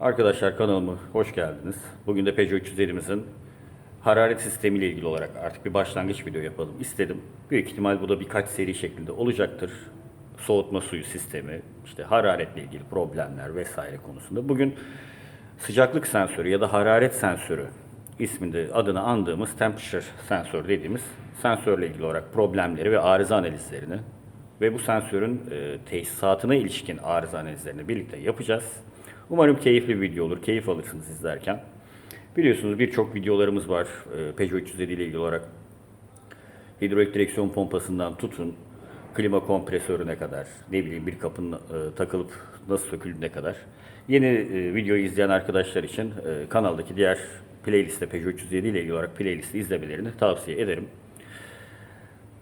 Arkadaşlar kanalıma hoş geldiniz. Bugün de Peugeot 307'imizin hararet sistemiyle ilgili olarak artık bir başlangıç video yapalım istedim. Büyük ihtimal bu da birkaç seri şeklinde olacaktır. Soğutma suyu sistemi, işte hararetle ilgili problemler vesaire konusunda. Bugün sıcaklık sensörü ya da hararet sensörü isminde adını andığımız temperature sensör dediğimiz sensörle ilgili olarak problemleri ve arıza analizlerini ve bu sensörün e, tesisatına ilişkin arıza analizlerini birlikte yapacağız. Umarım keyifli bir video olur, keyif alırsınız izlerken. Biliyorsunuz birçok videolarımız var e, Peugeot 307 ile ilgili olarak. Hidrolik direksiyon pompasından tutun, klima kompresörüne kadar, ne bileyim bir kapının e, takılıp nasıl söküldüğüne kadar. Yeni e, videoyu izleyen arkadaşlar için e, kanaldaki diğer playlistte Peugeot 307 ile ilgili olarak playlisti izlemelerini tavsiye ederim.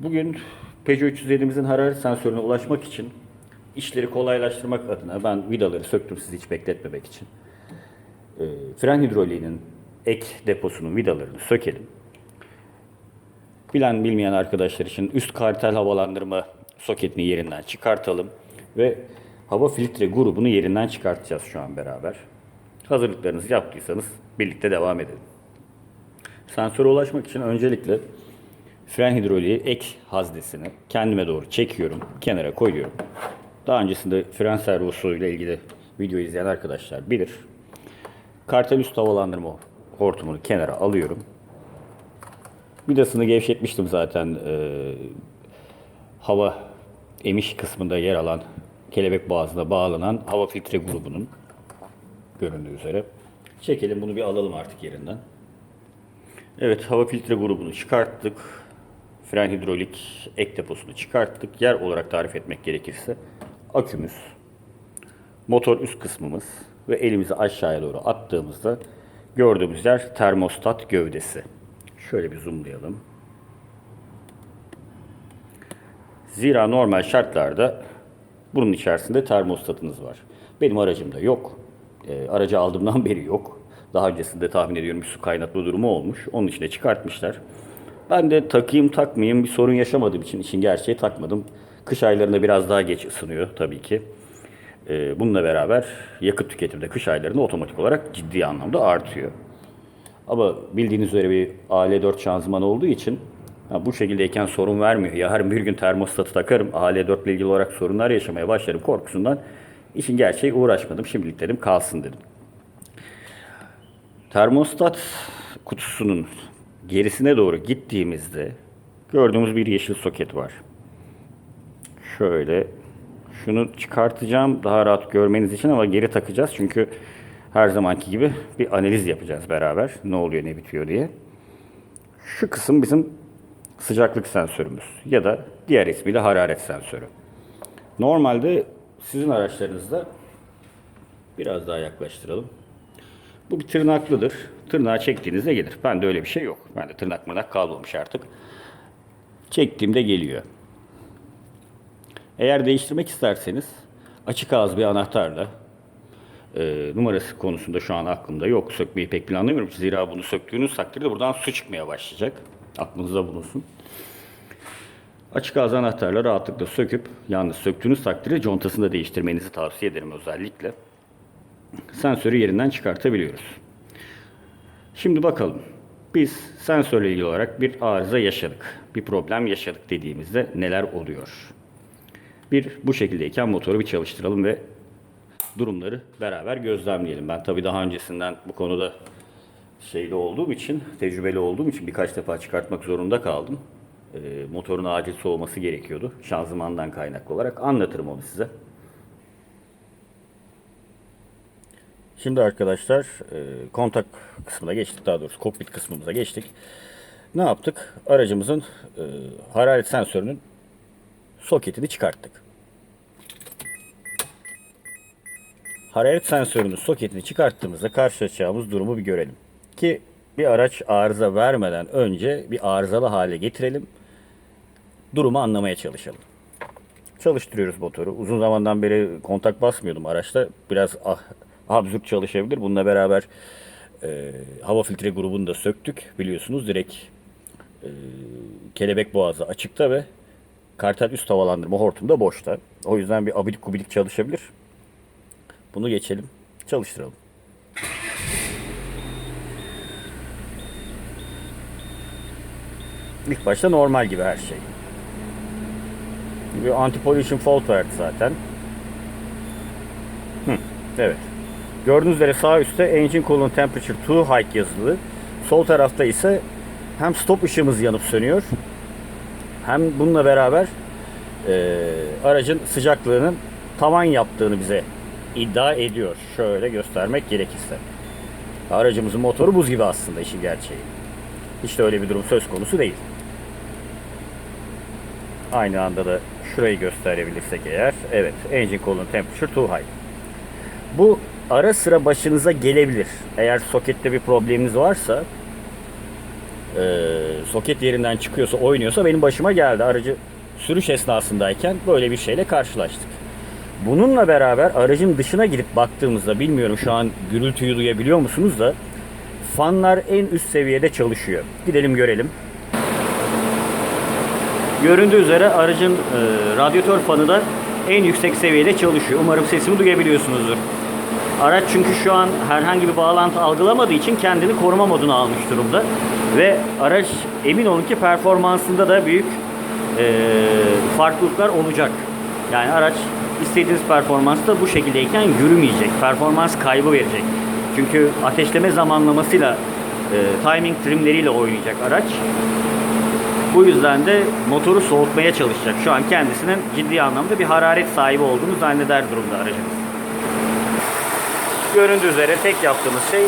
Bugün Peugeot 307'imizin hararet sensörüne ulaşmak için işleri kolaylaştırmak adına ben vidaları söktüm sizi hiç bekletmemek için. E, fren hidroliğinin ek deposunun vidalarını sökelim. Bilen bilmeyen arkadaşlar için üst kartel havalandırma soketini yerinden çıkartalım ve hava filtre grubunu yerinden çıkartacağız şu an beraber. Hazırlıklarınızı yaptıysanız birlikte devam edelim. Sensöre ulaşmak için öncelikle fren hidroliği ek haznesini kendime doğru çekiyorum, kenara koyuyorum. Daha öncesinde fren servosu ile ilgili video izleyen arkadaşlar bilir. Kartel üst havalandırma hortumunu kenara alıyorum. Vidasını gevşetmiştim zaten e, hava emiş kısmında yer alan kelebek boğazına bağlanan hava filtre grubunun göründüğü üzere. Çekelim bunu bir alalım artık yerinden. Evet hava filtre grubunu çıkarttık. Fren hidrolik ek deposunu çıkarttık. Yer olarak tarif etmek gerekirse akümüz, motor üst kısmımız ve elimizi aşağıya doğru attığımızda gördüğümüz yer termostat gövdesi. Şöyle bir zoomlayalım. Zira normal şartlarda bunun içerisinde termostatınız var. Benim aracımda yok. E, aracı aldığımdan beri yok. Daha öncesinde tahmin ediyorum bir su kaynatma durumu olmuş. Onun için de çıkartmışlar. Ben de takayım takmayayım bir sorun yaşamadığım için işin gerçeği takmadım. Kış aylarında biraz daha geç ısınıyor tabii ki. E, bununla beraber yakıt tüketimi de kış aylarında otomatik olarak ciddi anlamda artıyor. Ama bildiğiniz üzere bir AL4 şanzıman olduğu için bu şekildeyken sorun vermiyor. Yarın bir gün termostatı takarım, AL4 ile ilgili olarak sorunlar yaşamaya başlarım korkusundan işin gerçeği uğraşmadım. Şimdilik dedim kalsın dedim. Termostat kutusunun gerisine doğru gittiğimizde gördüğümüz bir yeşil soket var. Şöyle şunu çıkartacağım daha rahat görmeniz için ama geri takacağız çünkü her zamanki gibi bir analiz yapacağız beraber. Ne oluyor ne bitiyor diye. Şu kısım bizim sıcaklık sensörümüz ya da diğer ismiyle hararet sensörü. Normalde sizin araçlarınızda biraz daha yaklaştıralım. Bu bir tırnaklıdır. Tırnağı çektiğinizde gelir. Bende öyle bir şey yok. Bende tırnak mırnak kalmamış artık. Çektiğimde geliyor. Eğer değiştirmek isterseniz açık ağız bir anahtarla e, numarası konusunda şu an aklımda yok. Sökmeyi pek planlamıyorum. Zira bunu söktüğünüz takdirde buradan su çıkmaya başlayacak. Aklınızda bulunsun. Açık ağız anahtarla rahatlıkla söküp yalnız söktüğünüz takdirde contasını da değiştirmenizi tavsiye ederim özellikle. Sensörü yerinden çıkartabiliyoruz. Şimdi bakalım. Biz sensörle ilgili olarak bir arıza yaşadık. Bir problem yaşadık dediğimizde neler oluyor? Bir bu şekildeyken motoru bir çalıştıralım ve durumları beraber gözlemleyelim. Ben tabii daha öncesinden bu konuda şeyli olduğum için, tecrübeli olduğum için birkaç defa çıkartmak zorunda kaldım. Ee, motorun acil soğuması gerekiyordu. Şanzımandan kaynaklı olarak anlatırım onu size. Şimdi arkadaşlar e, kontak kısmına geçtik. Daha doğrusu kokpit kısmımıza geçtik. Ne yaptık? Aracımızın e, hararet sensörünün soketini çıkarttık. Hararet sensörünün soketini çıkarttığımızda karşılaşacağımız durumu bir görelim. Ki bir araç arıza vermeden önce bir arızalı hale getirelim. Durumu anlamaya çalışalım. Çalıştırıyoruz motoru. Uzun zamandan beri kontak basmıyordum araçta. Biraz ah, absürt çalışabilir. Bununla beraber e, hava filtre grubunu da söktük. Biliyorsunuz direkt e, kelebek boğazı açıkta ve kartel üst havalandırma hortum da boşta. O yüzden bir abidik gubidik çalışabilir. Bunu geçelim. Çalıştıralım. İlk başta normal gibi her şey. Bir anti-pollution fault verdi zaten. Hı, evet. Gördüğünüz üzere sağ üstte engine coolant temperature too high yazılı. Sol tarafta ise hem stop ışığımız yanıp sönüyor hem bununla beraber e, aracın sıcaklığının tavan yaptığını bize iddia ediyor. Şöyle göstermek gerekirse. Aracımızın motoru buz gibi aslında işin gerçeği. Hiç de öyle bir durum söz konusu değil. Aynı anda da şurayı gösterebilirsek eğer. Evet, engine coolant temperature too high. Bu ara sıra başınıza gelebilir. Eğer sokette bir probleminiz varsa e, soket yerinden çıkıyorsa, oynuyorsa benim başıma geldi. Aracı sürüş esnasındayken böyle bir şeyle karşılaştık. Bununla beraber aracın dışına gidip baktığımızda bilmiyorum şu an gürültüyü duyabiliyor musunuz da fanlar en üst seviyede çalışıyor. Gidelim görelim. Göründüğü üzere aracın e, radyatör fanı da en yüksek seviyede çalışıyor. Umarım sesimi duyabiliyorsunuzdur. Araç çünkü şu an herhangi bir bağlantı algılamadığı için kendini koruma moduna almış durumda. Ve araç emin olun ki performansında da büyük e, farklılıklar olacak. Yani araç istediğiniz performansta bu şekildeyken yürümeyecek. Performans kaybı verecek. Çünkü ateşleme zamanlamasıyla e, timing trimleriyle oynayacak araç. Bu yüzden de motoru soğutmaya çalışacak. Şu an kendisinin ciddi anlamda bir hararet sahibi olduğunu zanneder durumda aracımız. Göründüğü üzere tek yaptığımız şey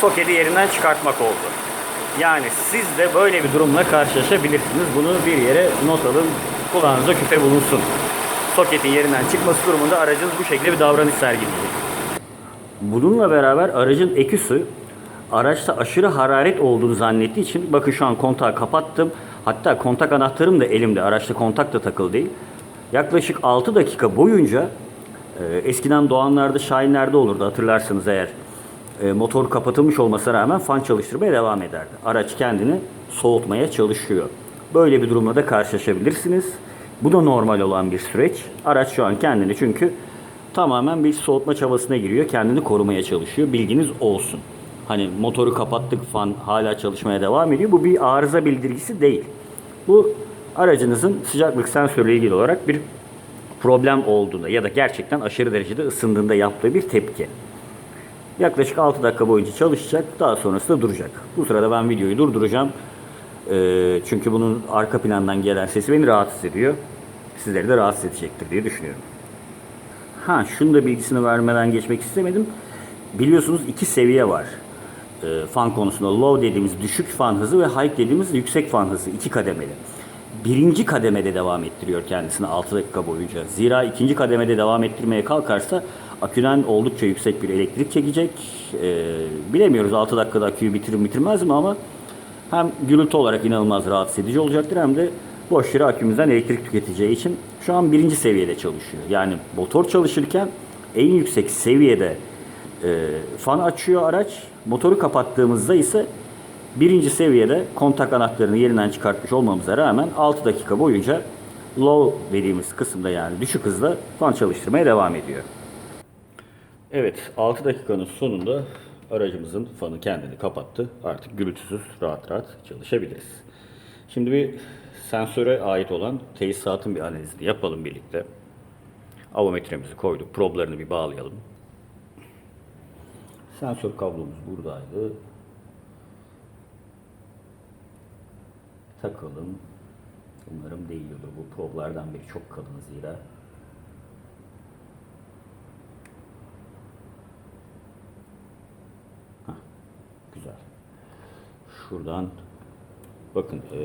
soketi yerinden çıkartmak oldu. Yani siz de böyle bir durumla karşılaşabilirsiniz. Bunu bir yere not alın, kulağınıza küpe bulunsun. Soketin yerinden çıkması durumunda aracınız bu şekilde bir davranış sergileyecek. Bununla beraber aracın eküsü araçta aşırı hararet olduğunu zannettiği için bakın şu an kontağı kapattım. Hatta kontak anahtarım da elimde. Araçta kontak da takılı değil. Yaklaşık 6 dakika boyunca e, eskiden Doğanlar'da, Şahinler'de olurdu hatırlarsınız eğer. E, motor kapatılmış olmasına rağmen fan çalıştırmaya devam ederdi. Araç kendini soğutmaya çalışıyor. Böyle bir durumla da karşılaşabilirsiniz. Bu da normal olan bir süreç. Araç şu an kendini çünkü tamamen bir soğutma çabasına giriyor. Kendini korumaya çalışıyor. Bilginiz olsun. Hani motoru kapattık fan hala çalışmaya devam ediyor. Bu bir arıza bildirgisi değil. Bu aracınızın sıcaklık sensörüyle ilgili olarak bir problem olduğunda ya da gerçekten aşırı derecede ısındığında yaptığı bir tepki. Yaklaşık 6 dakika boyunca çalışacak. Daha sonrasında duracak. Bu sırada ben videoyu durduracağım. Ee, çünkü bunun arka plandan gelen sesi beni rahatsız ediyor. Sizleri de rahatsız edecektir diye düşünüyorum. Ha şunu da bilgisini vermeden geçmek istemedim. Biliyorsunuz iki seviye var. Ee, fan konusunda low dediğimiz düşük fan hızı ve high dediğimiz yüksek fan hızı iki kademeli. Birinci kademede devam ettiriyor kendisini 6 dakika boyunca. Zira ikinci kademede devam ettirmeye kalkarsa aküden oldukça yüksek bir elektrik çekecek. Ee, bilemiyoruz 6 dakikada aküyü bitirir bitirmez mi ama hem gürültü olarak inanılmaz rahatsız edici olacaktır hem de boş yere akümüzden elektrik tüketeceği için şu an birinci seviyede çalışıyor. Yani motor çalışırken en yüksek seviyede e, fan açıyor araç. Motoru kapattığımızda ise birinci seviyede kontak anahtarını yerinden çıkartmış olmamıza rağmen 6 dakika boyunca low dediğimiz kısımda yani düşük hızda fan çalıştırmaya devam ediyor. Evet 6 dakikanın sonunda aracımızın fanı kendini kapattı. Artık gürültüsüz rahat rahat çalışabiliriz. Şimdi bir sensöre ait olan tesisatın bir analizini yapalım birlikte. Avometremizi koyduk. Problarını bir bağlayalım. Sensör kablomuz buradaydı. Takalım. Umarım değiyordur. Bu problardan biri çok kalın zira. Şuradan bakın e,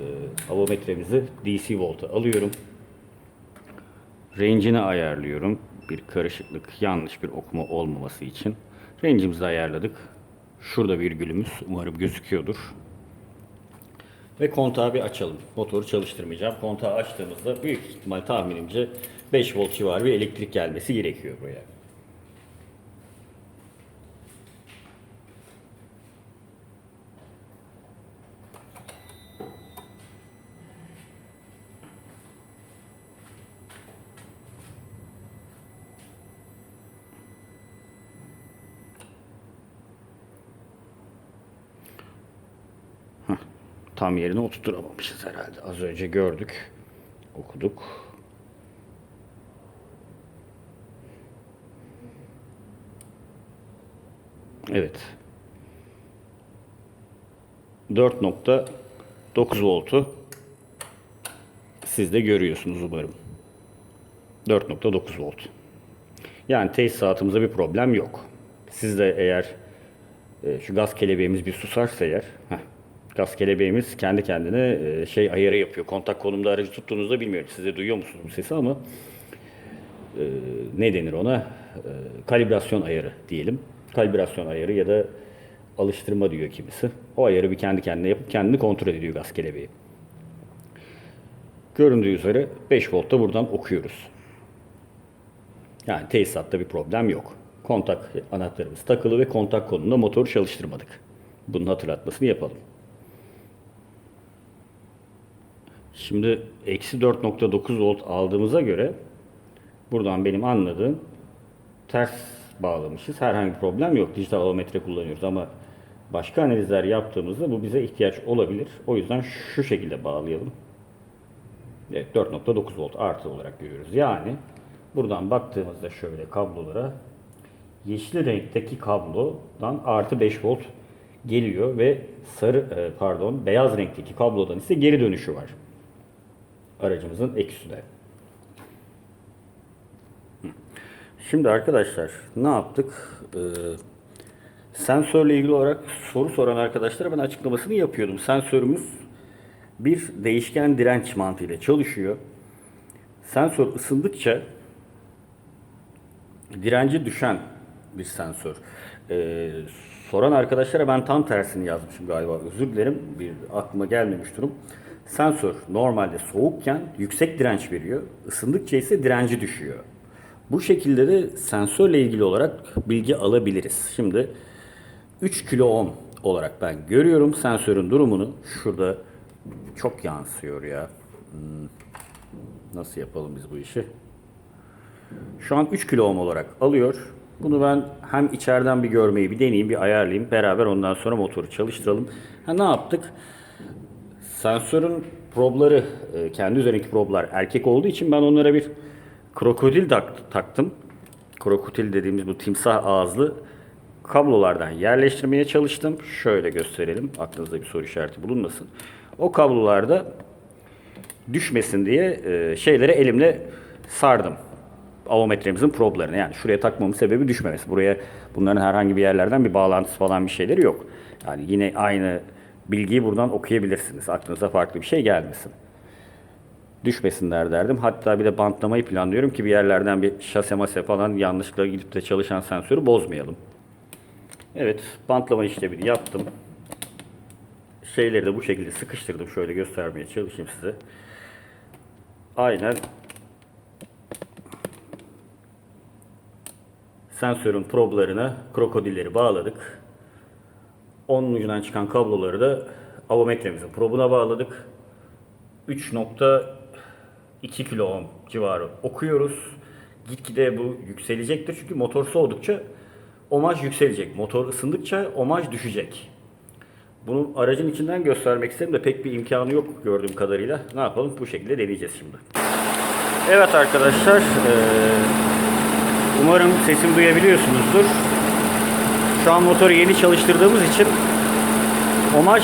avometremizi DC volta alıyorum. Range'ini ayarlıyorum. Bir karışıklık, yanlış bir okuma olmaması için. Range'imizi ayarladık. Şurada virgülümüz umarım gözüküyordur. Ve kontağı bir açalım. Motoru çalıştırmayacağım. Kontağı açtığımızda büyük ihtimal tahminimce 5 volt civarı bir elektrik gelmesi gerekiyor buraya. Tam yerine oturtamamışız herhalde. Az önce gördük, okuduk. Evet. 4.9 voltu siz de görüyorsunuz umarım. 4.9 volt. Yani tesisatımızda bir problem yok. Siz de eğer e, şu gaz kelebeğimiz bir susarsa eğer, heh, gaz kelebeğimiz kendi kendine e, şey ayarı yapıyor. Kontak konumda aracı tuttuğunuzda bilmiyorum. Siz de duyuyor musunuz bu sesi ama e, ne denir ona? E, kalibrasyon ayarı diyelim. Kalibrasyon ayarı ya da alıştırma diyor kimisi. O ayarı bir kendi kendine yapıp kendini kontrol ediyor gaz kelebeği. Göründüğü üzere 5 voltta buradan okuyoruz. Yani tesisatta bir problem yok. Kontak anahtarımız takılı ve kontak konumunda motoru çalıştırmadık. Bunun hatırlatmasını yapalım. Şimdi eksi 4.9 volt aldığımıza göre buradan benim anladığım ters bağlamışız. Herhangi bir problem yok. Dijital alometre kullanıyoruz ama başka analizler yaptığımızda bu bize ihtiyaç olabilir. O yüzden şu şekilde bağlayalım. Evet 4.9 volt artı olarak görüyoruz. Yani buradan baktığımızda şöyle kablolara yeşil renkteki kablodan artı 5 volt geliyor ve sarı e, pardon beyaz renkteki kablodan ise geri dönüşü var. Aracımızın eksüde. Şimdi arkadaşlar ne yaptık? Ee, sensörle ilgili olarak soru soran arkadaşlara ben açıklamasını yapıyordum. Sensörümüz bir değişken direnç mantığıyla çalışıyor. Sensör ısındıkça direnci düşen bir sensör. Ee, soran arkadaşlara ben tam tersini yazmışım galiba. Özür dilerim. Bir aklıma gelmemiş durum. Sensör normalde soğukken yüksek direnç veriyor. Isındıkça ise direnci düşüyor. Bu şekilde de sensörle ilgili olarak bilgi alabiliriz. Şimdi 3 kilo ohm olarak ben görüyorum sensörün durumunu. Şurada çok yansıyor ya. Hmm. Nasıl yapalım biz bu işi? Şu an 3 kilo ohm olarak alıyor. Bunu ben hem içeriden bir görmeyi bir deneyeyim, bir ayarlayayım. Beraber ondan sonra motoru çalıştıralım. Ha ne yaptık? Sensörün probları, e, kendi üzerindeki problar erkek olduğu için ben onlara bir krokodil tak- taktım. Krokodil dediğimiz bu timsah ağızlı kablolardan yerleştirmeye çalıştım. Şöyle gösterelim. Aklınızda bir soru işareti bulunmasın. O kablolarda düşmesin diye e, şeyleri elimle sardım. Avometremizin problarını. Yani şuraya takmamın sebebi düşmemesi. Buraya bunların herhangi bir yerlerden bir bağlantısı falan bir şeyleri yok. Yani yine aynı bilgiyi buradan okuyabilirsiniz. Aklınıza farklı bir şey gelmesin. Düşmesinler derdim. Hatta bir de bantlamayı planlıyorum ki bir yerlerden bir şase mase falan yanlışlıkla gidip de çalışan sensörü bozmayalım. Evet, bantlama işlemini yaptım. Şeyleri de bu şekilde sıkıştırdım. Şöyle göstermeye çalışayım size. Aynen sensörün problarına krokodilleri bağladık. Onun ucundan çıkan kabloları da avometremizin probuna bağladık. 3.2 kilo ohm civarı okuyoruz. Gitgide bu yükselecektir çünkü motor soğudukça omaj yükselecek. Motor ısındıkça omaj düşecek. Bunu aracın içinden göstermek istedim de pek bir imkanı yok gördüğüm kadarıyla. Ne yapalım? Bu şekilde deneyeceğiz şimdi. Evet arkadaşlar, umarım sesimi duyabiliyorsunuzdur. Şu an motoru yeni çalıştırdığımız için omaj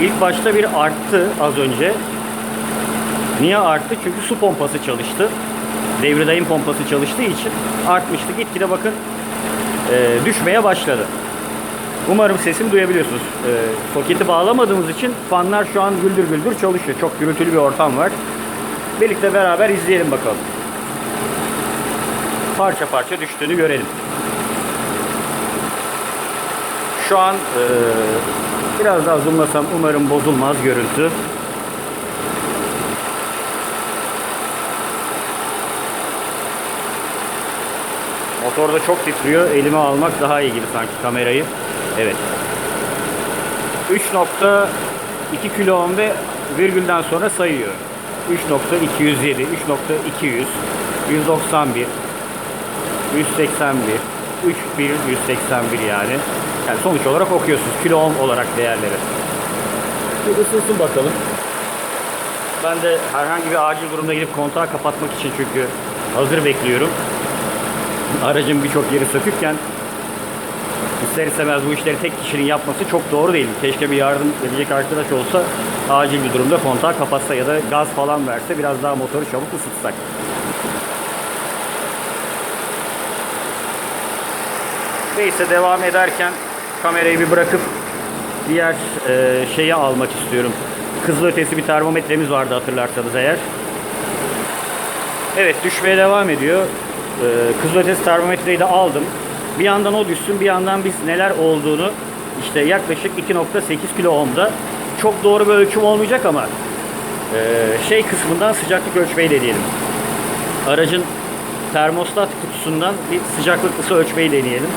ilk başta bir arttı az önce. Niye arttı? Çünkü su pompası çalıştı. Devri dayım pompası çalıştığı için artmıştı. Gitgide bakın eee, düşmeye başladı. Umarım sesimi duyabiliyorsunuz. Eee, soketi bağlamadığımız için fanlar şu an güldür güldür çalışıyor. Çok gürültülü bir ortam var. Birlikte beraber izleyelim bakalım. Parça parça düştüğünü görelim. Şu an eee, biraz daha zoomlasam umarım bozulmaz görüntü. Motor da çok titriyor. Elime almak daha iyi gibi sanki kamerayı. Evet. 3.2 kilo ohm ve virgülden sonra sayıyor. 3.207, 3.200, 191, 181, 3181 yani. Yani sonuç olarak okuyorsunuz kilo ohm olarak değerleri. Bir ısınsın bakalım. Ben de herhangi bir acil durumda gidip kontağı kapatmak için çünkü hazır bekliyorum. Aracın birçok yeri sökükken ister istemez bu işleri tek kişinin yapması çok doğru değil. Keşke bir yardım edecek arkadaş olsa acil bir durumda kontağı kapatsa ya da gaz falan verse biraz daha motoru çabuk ısıtsak. Neyse devam ederken kamerayı bir bırakıp diğer e, şeyi almak istiyorum. Kızılötesi bir termometremiz vardı hatırlarsanız eğer. Evet düşmeye devam ediyor. Ee, kızılötesi termometreyi de aldım. Bir yandan o düşsün bir yandan biz neler olduğunu işte yaklaşık 2.8 kilo ohmda çok doğru bir ölçüm olmayacak ama e, şey kısmından sıcaklık ölçmeyi deneyelim. Aracın termostat kutusundan bir sıcaklık ısı ölçmeyi deneyelim.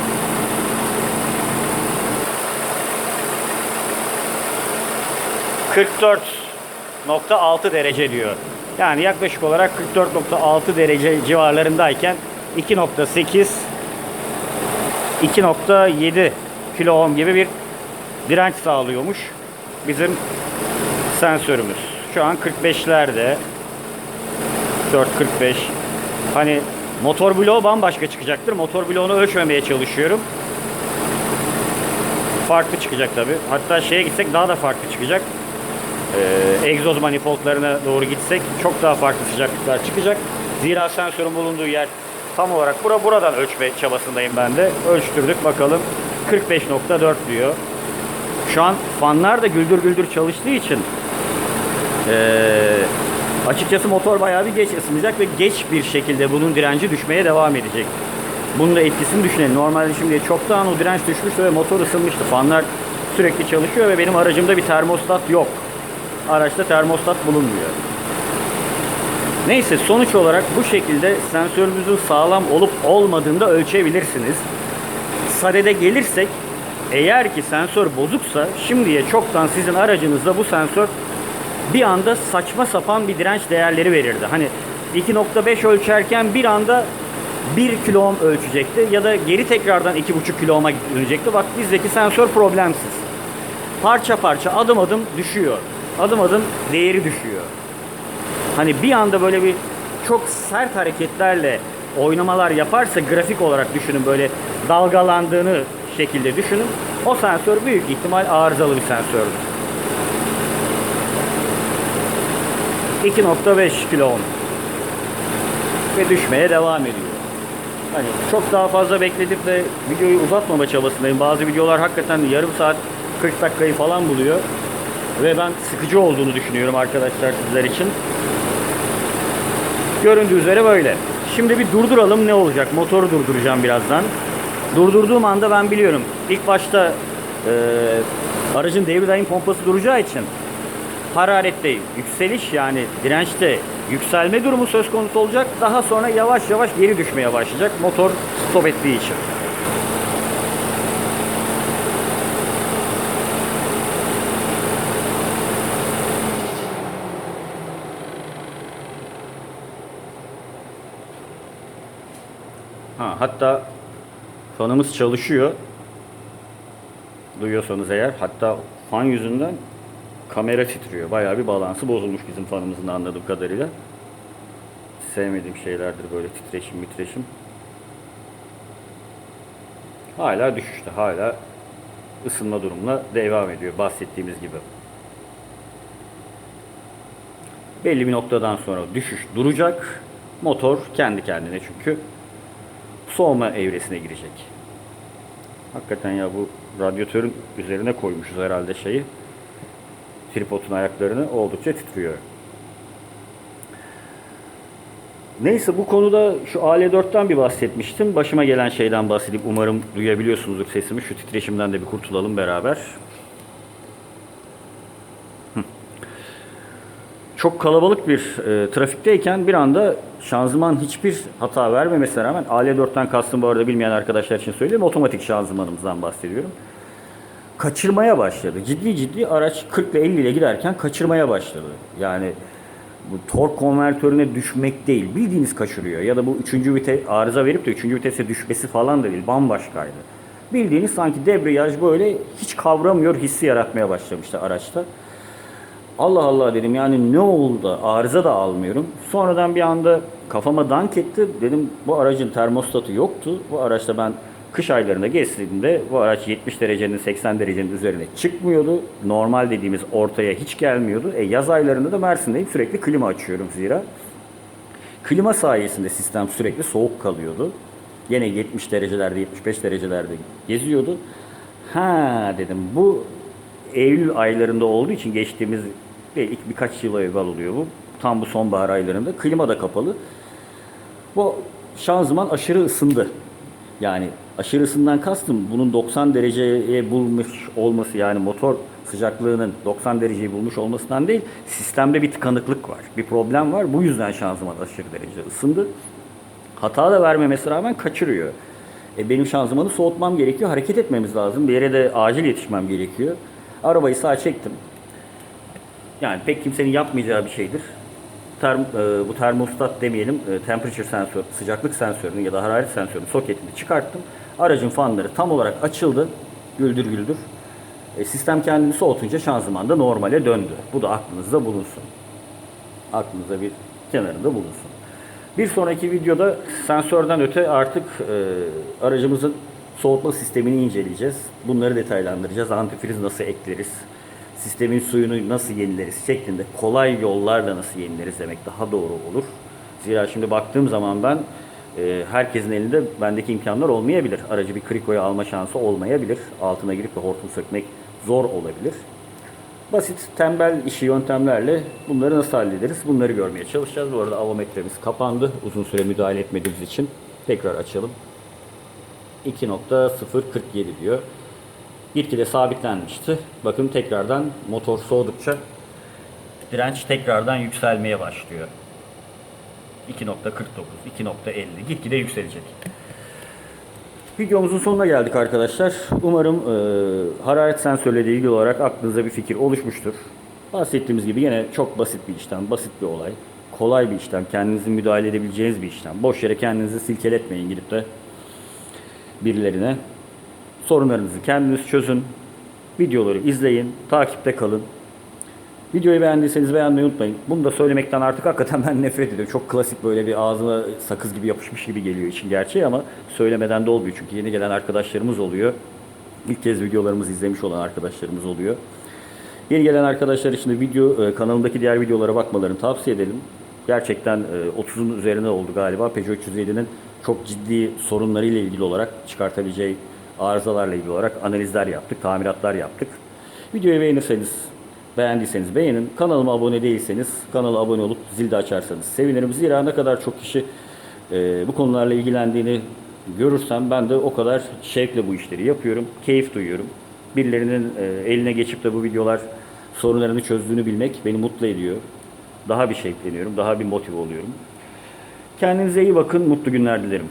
...44.6 derece diyor. Yani yaklaşık olarak 44.6 derece civarlarındayken 2.8 2.7 kilo ohm gibi bir direnç sağlıyormuş bizim sensörümüz. Şu an 45'lerde 4.45 hani motor bloğu bambaşka çıkacaktır. Motor bloğunu ölçmemeye çalışıyorum. Farklı çıkacak tabi. Hatta şeye gitsek daha da farklı çıkacak. Ee, egzoz manifoldlarına doğru gitsek çok daha farklı sıcaklıklar çıkacak. Zira sensörün bulunduğu yer tam olarak bura buradan ölçme çabasındayım ben de. Ölçtürdük bakalım. 45.4 diyor. Şu an fanlar da güldür güldür çalıştığı için ee, açıkçası motor bayağı bir geç ısınacak ve geç bir şekilde bunun direnci düşmeye devam edecek. Bunun da etkisini düşünelim. Normalde şimdi çoktan o direnç düşmüştü ve motor ısınmıştı. Fanlar sürekli çalışıyor ve benim aracımda bir termostat yok. Araçta termostat bulunmuyor. Neyse sonuç olarak bu şekilde sensörünüzün sağlam olup olmadığını da ölçebilirsiniz. Sadede gelirsek eğer ki sensör bozuksa şimdiye çoktan sizin aracınızda bu sensör bir anda saçma sapan bir direnç değerleri verirdi. Hani 2.5 ölçerken bir anda 1 kilo ohm ölçecekti ya da geri tekrardan 2.5 kilo ohm'a dönecekti. Bak bizdeki sensör problemsiz. Parça parça adım adım düşüyor. Adım adım değeri düşüyor. Hani bir anda böyle bir çok sert hareketlerle oynamalar yaparsa grafik olarak düşünün böyle dalgalandığını şekilde düşünün. O sensör büyük ihtimal arızalı bir sensördür. 2.5 kilo ohm ve düşmeye devam ediyor. Hani çok daha fazla bekledip de videoyu uzatmama çabasındayım. Bazı videolar hakikaten yarım saat 40 dakikayı falan buluyor. Ve ben sıkıcı olduğunu düşünüyorum arkadaşlar sizler için. Göründüğü üzere böyle. Şimdi bir durduralım ne olacak? Motoru durduracağım birazdan. Durdurduğum anda ben biliyorum. İlk başta e, aracın devir daim pompası duracağı için hararette yükseliş yani dirençte yükselme durumu söz konusu olacak. Daha sonra yavaş yavaş geri düşmeye başlayacak motor stop ettiği için. Hatta fanımız çalışıyor. Duyuyorsanız eğer. Hatta fan yüzünden kamera titriyor. Bayağı bir balansı bozulmuş bizim fanımızın anladığım kadarıyla. Sevmediğim şeylerdir böyle titreşim mitreşim. Hala düşüşte. Hala ısınma durumuna devam ediyor. Bahsettiğimiz gibi. Belli bir noktadan sonra düşüş duracak. Motor kendi kendine çünkü soğuma evresine girecek. Hakikaten ya bu radyatörün üzerine koymuşuz herhalde şeyi. Tripodun ayaklarını oldukça titriyor. Neyse bu konuda şu AL4'ten bir bahsetmiştim. Başıma gelen şeyden bahsedip umarım duyabiliyorsunuzdur sesimi. Şu titreşimden de bir kurtulalım beraber. Çok kalabalık bir e, trafikteyken bir anda şanzıman hiçbir hata vermemesine rağmen AL4'ten kastım bu arada bilmeyen arkadaşlar için söyleyeyim. Otomatik şanzımanımızdan bahsediyorum. Kaçırmaya başladı. Ciddi ciddi araç 40 ile 50 ile giderken kaçırmaya başladı. Yani bu tork konvertörüne düşmek değil. Bildiğiniz kaçırıyor. Ya da bu üçüncü vites arıza verip de üçüncü vitese düşmesi falan da değil. Bambaşkaydı. Bildiğiniz sanki debriyaj böyle hiç kavramıyor hissi yaratmaya başlamıştı araçta. Allah Allah dedim yani ne oldu arıza da almıyorum. Sonradan bir anda kafama dank etti. Dedim bu aracın termostatı yoktu. Bu araçta ben kış aylarında gezdiğimde bu araç 70 derecenin 80 derecenin üzerine çıkmıyordu. Normal dediğimiz ortaya hiç gelmiyordu. E, yaz aylarında da Mersin'deyim sürekli klima açıyorum zira. Klima sayesinde sistem sürekli soğuk kalıyordu. Yine 70 derecelerde, 75 derecelerde geziyordu. Ha dedim bu Eylül aylarında olduğu için geçtiğimiz belki birkaç yıl evvel oluyor bu. Tam bu sonbahar aylarında. Klima da kapalı. Bu şanzıman aşırı ısındı. Yani aşırı ısından kastım bunun 90 dereceye bulmuş olması yani motor sıcaklığının 90 dereceyi bulmuş olmasından değil sistemde bir tıkanıklık var. Bir problem var. Bu yüzden şanzıman aşırı derecede ısındı. Hata da vermemesi rağmen kaçırıyor. E, benim şanzımanı soğutmam gerekiyor. Hareket etmemiz lazım. Bir yere de acil yetişmem gerekiyor. Arabayı sağa çektim. Yani pek kimsenin yapmayacağı bir şeydir. Term, e, bu termostat demeyelim, e, temperature sensör, sıcaklık sensörünü ya da hararet sensörünün soketini çıkarttım. Aracın fanları tam olarak açıldı. Güldür güldür. E, sistem kendini soğutunca şanzıman da normale döndü. Bu da aklınızda bulunsun. Aklınıza bir kenarında bulunsun. Bir sonraki videoda sensörden öte artık e, aracımızın soğutma sistemini inceleyeceğiz. Bunları detaylandıracağız. Antifriz nasıl ekleriz? Sistemin suyunu nasıl yenileriz şeklinde kolay yollarla nasıl yenileriz demek daha doğru olur. Zira şimdi baktığım zaman ben e, herkesin elinde bendeki imkanlar olmayabilir. Aracı bir krikoya alma şansı olmayabilir. Altına girip de hortum sökmek zor olabilir. Basit, tembel işi yöntemlerle bunları nasıl hallederiz? Bunları görmeye çalışacağız. Bu arada avometremiz kapandı. Uzun süre müdahale etmediğimiz için tekrar açalım. 2.047 diyor. Gitgide sabitlenmişti. Bakın tekrardan motor soğudukça direnç tekrardan yükselmeye başlıyor. 2.49, 2.50 gitgide yükselecek. Videomuzun sonuna geldik arkadaşlar. Umarım e, hararet sensörleriyle ilgili olarak aklınıza bir fikir oluşmuştur. Bahsettiğimiz gibi yine çok basit bir işlem, basit bir olay. Kolay bir işlem, kendinizin müdahale edebileceğiniz bir işlem. Boş yere kendinizi silkeletmeyin gidip de birilerine. Sorunlarınızı kendiniz çözün. Videoları izleyin, takipte kalın. Videoyu beğendiyseniz beğenmeyi unutmayın. Bunu da söylemekten artık hakikaten ben nefret ediyorum. Çok klasik böyle bir ağzıma sakız gibi yapışmış gibi geliyor için gerçeği ama söylemeden de olmuyor. Çünkü yeni gelen arkadaşlarımız oluyor. İlk kez videolarımızı izlemiş olan arkadaşlarımız oluyor. Yeni gelen arkadaşlar için de video e, kanalımdaki diğer videolara bakmalarını tavsiye edelim. Gerçekten e, 30'un üzerine oldu galiba. Peugeot 307'nin çok ciddi sorunlarıyla ilgili olarak çıkartabileceği arızalarla ilgili olarak analizler yaptık, tamiratlar yaptık. Videoyu beğenirseniz, beğendiyseniz beğenin. Kanalıma abone değilseniz kanala abone olup zil de açarsanız sevinirim. Zira ne kadar çok kişi e, bu konularla ilgilendiğini görürsem ben de o kadar şevkle bu işleri yapıyorum. Keyif duyuyorum. Birilerinin e, eline geçip de bu videolar sorunlarını çözdüğünü bilmek beni mutlu ediyor. Daha bir şevkleniyorum, daha bir motive oluyorum. Kendinize iyi bakın, mutlu günler dilerim.